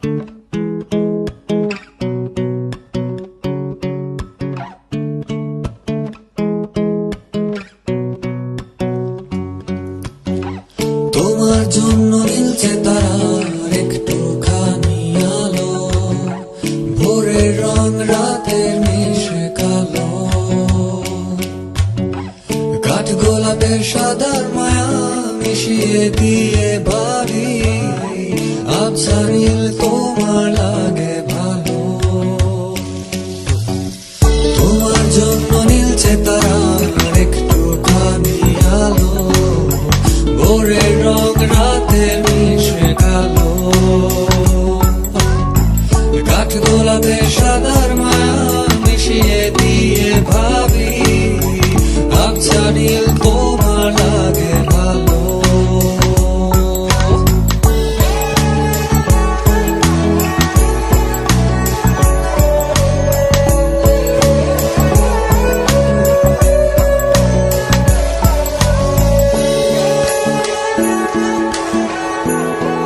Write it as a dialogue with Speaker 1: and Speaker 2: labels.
Speaker 1: তোমার জন্য নীলছে তারার একটুখানি আলো। ভোরের রং রাতের মিশে কালো। কাঠ গোলাপের সাদার মায়া মিশিয়ে দিয়ে বাড়ি। আবসা নীল জন্য নীলছে তারা একটু খানি আলো। ভোরের রং রাতে মিশে গেল। কাঠ গোলাপে সাদার মায়া মিশিয়ে দিয়ে ভাই Thank you.